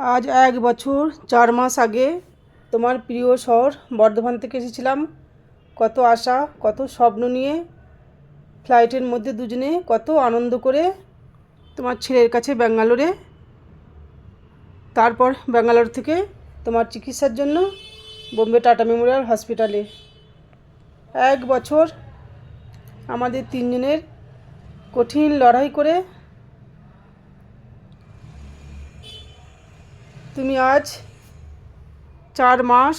আজ এক বছর, চার মাস আগে তোমার প্রিয় শহর বর্ধমান থেকে এসেছিলাম। কত আশা, কত স্বপ্ন নিয়ে ফ্লাইটের মধ্যে দুজনে কত আনন্দ করে তোমার ছেলের কাছে ব্যাঙ্গালোরে, তারপর ব্যাঙ্গালোর থেকে তোমার চিকিৎসার জন্য বোম্বে টাটা মেমোরিয়াল হসপিটালে। এক বছর আমাদের তিনজনের কঠিন লড়াই করে তুমি আজ চার মাস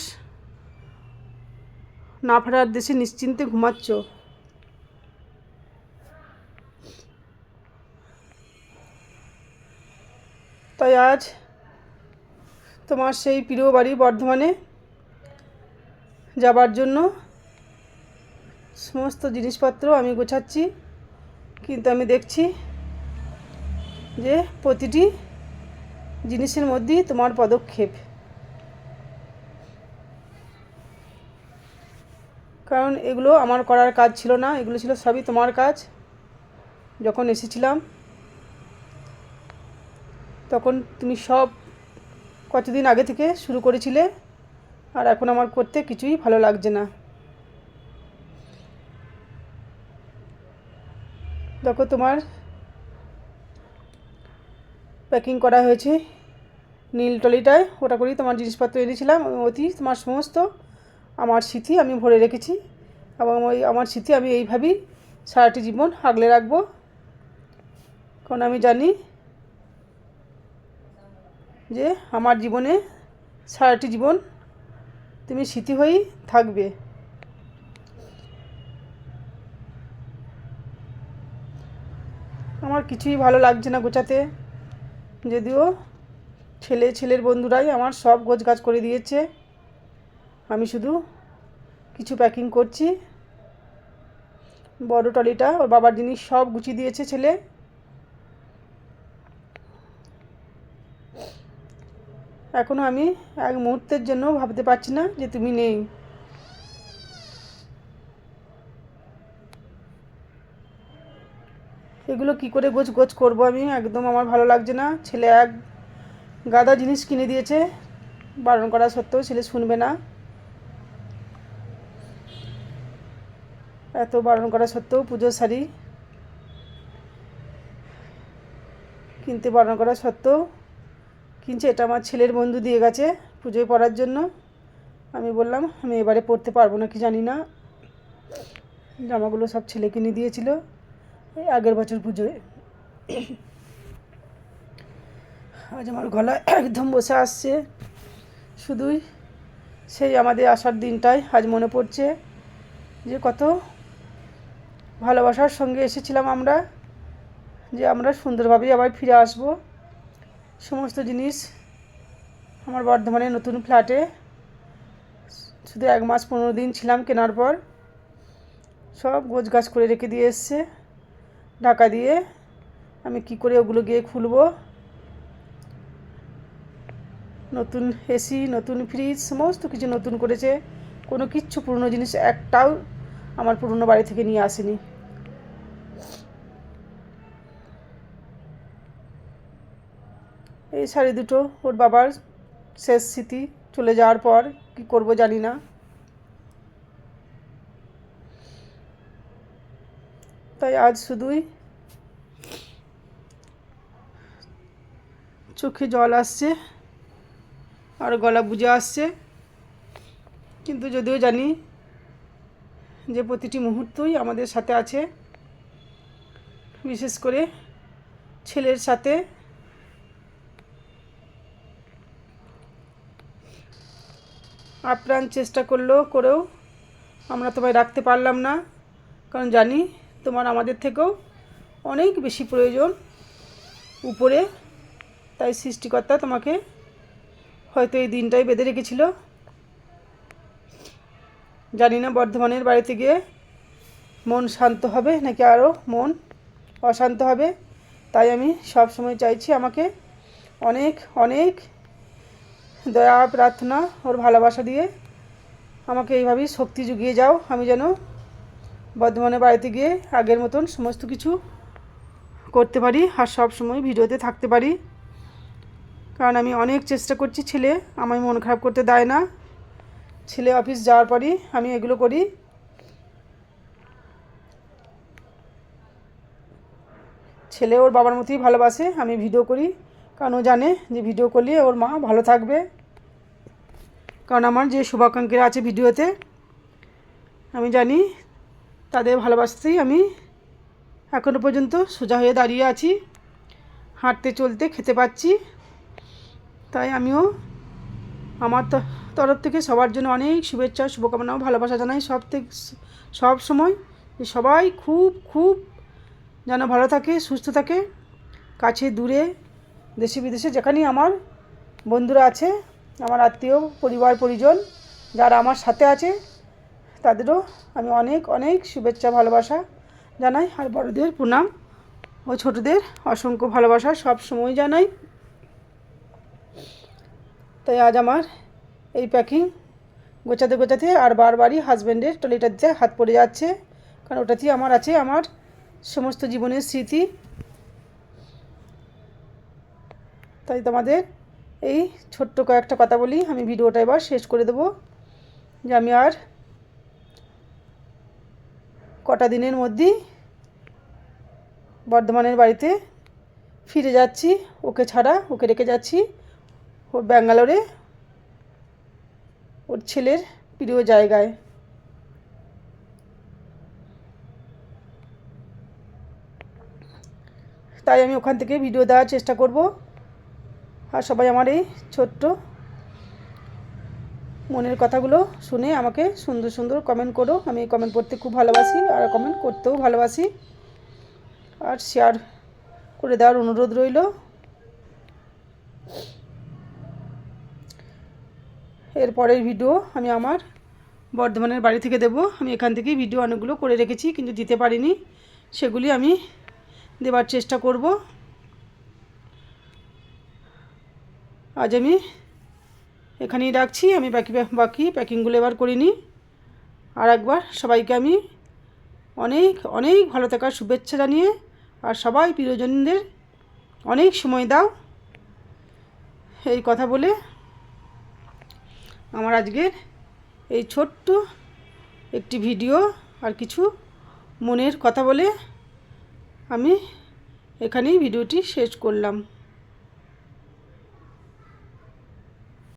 না ফেরার দেশে নিশ্চিন্তে ঘুমাচ্ছ। তাই আজ তোমার সেই প্রিয় বাড়ি বর্ধমানে যাবার জন্য সমস্ত জিনিসপত্র আমি গোছাচ্ছি। কিন্তু আমি দেখছি যে প্রতিটি জিনিসের মধ্যেই তোমার পদক্ষেপ। কারণ এগুলো আমার করার কাজ ছিল না, এগুলো ছিল সবই তোমার কাজ। যখন এসেছিলাম, তখন তুমি সব কতদিন আগে থেকে শুরু করেছিলে, আর এখন আমার করতে কিছুই ভালো লাগছে না। দেখো তোমার প্যাকিং করা হয়েছে। নীল টলিটায় ওটা করেই তোমার জিনিসপত্র এনেছিলাম, অতি, তোমার সমস্ত, আমার স্মৃতি আমি ভরে রেখেছি। এবং ওই আমার স্মৃতি আমি এইভাবেই সারাটি জীবন আগলে রাখব। কারণ আমি জানি যে আমার জীবনে সারাটি জীবন তুমি স্মৃতি হয়েই থাকবে। আমার কিছুই ভালো লাগছে না গোছাতে। যদিও ছেলে, ছেলের বন্ধুরাই আমার সব গোছ গাছ করে দিয়েছে। আমি শুধু কিছু প্যাকিং করছি। বড় টলিটা ওর বাবার জিনিস সব গুছিয়ে দিয়েছে ছেলে। এখনও আমি এক মুহূর্তের জন্য ভাবতে পারছি না যে তুমি নেই। এগুলো কি করে গোছ গোছ করব আমি? একদম আমার ভালো লাগছে না। ছেলে এক গাদা জিনিস কিনে দিয়েছে। বারণ করা সত্ত্বেও ছেলে শুনবে না। এত বারণ করা সত্ত্বেও পুজোর শাড়ি কিনতে বারণ করা সত্ত্বেও কিনছে। এটা আমার ছেলের বন্ধু দিয়ে গেছে পুজোয় পড়ার জন্য। আমি বললাম, আমি এবারে পড়তে পারব না কি জানি না। জামাগুলো সব ছেলে কিনে দিয়েছিল। এই আগের বছর পুজোয় আজ আমার গলা একদম বসে আসছে। শুধুই সেই আমাদের আসার দিনটাই আজ মনে পড়ছে যে কত ভালোবাসার সঙ্গে এসেছিলাম আমরা, যে আমরা সুন্দরভাবেই আবার ফিরে আসব। সমস্ত জিনিস আমার বর্ধমানে নতুন ফ্ল্যাটে। শুধু এক মাস পনেরো দিন ছিলাম কেনার পর। সব গোছ গাছ করে রেখে দিয়ে এসছে। ঢাকা দিয়ে আমি কি করে ওগুলো গিয়ে খুলবো? নতুন এসি নতুন ফ্রিজ সমস্ত কিছু নতুন করেছে। কোনো কিচ্ছু পুরনো জিনিস একটাও আমার পুরনো বাড়ি থেকে নিয়ে আসেনি। এই শাড়ি দুটো ওর বাবার শেষ স্মৃতি চলে যাওয়ার পর কি করব জানি না। তাই আজ শুধুই চোখে জল আসছে আর গলা বুঝে আসছে। কিন্তু যদিও জানি যে প্রতিটি মুহূর্তই আমাদের সাথে আছে, বিশেষ করে ছেলের সাথে। আপ্রাণ চেষ্টা করলেও, করেও আমরা তোমায় রাখতে পারলাম না, কারণ জানি তোমার আমাদের থেকেও অনেক বেশি প্রয়োজন উপরে। তাই সৃষ্টিকর্তা তোমাকে হয়তো এই দিনটাই বেঁধে রেখেছিল। জানি না বর্ধমানের বাড়িতে গিয়ে মন শান্ত হবে নাকি আরও মন অশান্ত হবে। তাই আমি সব সময় চাইছি আমাকে অনেক অনেক দয়া, প্রার্থনা, ওর ভালোবাসা দিয়ে আমাকে এইভাবেই শক্তি জুগিয়ে যাও। আমি যেন বর্ধমানে বাড়িতে গিয়ে আগের মতন সমস্ত কিছু করতে পারি আর সব সময় ভিডিওতে থাকতে পারি। কারণ আমি অনেক চেষ্টা করছি ছেলে, আমায় মন খারাপ করতে দেয় না। ছেলে অফিস যাওয়ার পরই আমি এগুলো করি। ছেলে ওর বাবার মতোই ভালোবাসে, আমি ভিডিও করি। কারণ ও জানে যে ভিডিও করলে ওর মা ভালো থাকবে। কারণ আমার যে শুভাকাঙ্ক্ষীরা আছে ভিডিওতে, আমি জানি তাদের ভালোবাসতেই আমি এখনও পর্যন্ত সোজা হয়ে দাঁড়িয়ে আছি। হাঁটতে চলতে খেতে পাচ্ছি। তাই আমিও আমার তরফ থেকে সবার জন্য অনেক শুভেচ্ছা, শুভকামনা ভালোবাসা জানাই সব থেকে, সব সময়। সবাই খুব খুব যেন ভালো থাকে, সুস্থ থাকে, কাছে, দূরে, দেশে, বিদেশে যেখানেই আমার বন্ধুরা আছে, আমার আত্মীয়, পরিবার, পরিজন যারা আমার সাথে আছে তাদেরও আমি অনেক অনেক শুভেচ্ছা, ভালোবাসা জানাই। আর বড়দের প্রণাম ও ছোটদের অসংখ্য ভালোবাসা সব সময় জানাই। তাই আজ আমার এই প্যাকিং গোছাতে গোছাতে আর বারবারই হাজব্যান্ডের টলিটাতে হাত পড়ে যাচ্ছে, কারণ ওটাতেই আমার আছে আমার সমস্ত জীবনের স্মৃতি। তাই তোমাদের এই ছোট্ট কয়েকটা কথা বলি, আমি ভিডিওটা এবার শেষ করে দেবো, যে আমি আর কটা দিনের মধ্যেই বর্ধমানের বাড়িতে ফিরে যাচ্ছি, ওকে ছাড়া, ওকে রেখে যাচ্ছি। ওর ব্যাঙ্গালোরে, ওর ছেলের প্রিয় জায়গায়। তাই আমি ওখান থেকে ভিডিও দেওয়ার চেষ্টা করব। আর সবাই আমার এই ছোট্ট মনের কথাগুলো শুনে আমাকে সুন্দর সুন্দর কমেন্ট করো। আমি কমেন্ট পড়তে খুব ভালোবাসি আর কমেন্ট করতেও ভালোবাসি। আর শেয়ার করে দেওয়ার অনুরোধ রইল। এর পরের ভিডিও আমি আমার বর্ধমানের বাড়ি থেকে দেব। আমি এখান থেকেই ভিডিও অনেকগুলো করে রেখেছি, কিন্তু দিতে পারিনি। সেগুলি আমি দেবার চেষ্টা করব। আজ আমি এখানেই রাখছি, আমি বাকি বাকি প্যাকিংগুলো এবার করিনি আর একবার সবাইকে আমি অনেক অনেক ভালো থাকার শুভেচ্ছা জানিয়ে, আর সবাই প্রিয়জনদের অনেক সময় দাও। এই কথা বলে আমার আজকের এই ছোট্ট একটি ভিডিও আর কিছু মনের কথা বলে আমি এখানেই ভিডিওটি শেষ করলাম।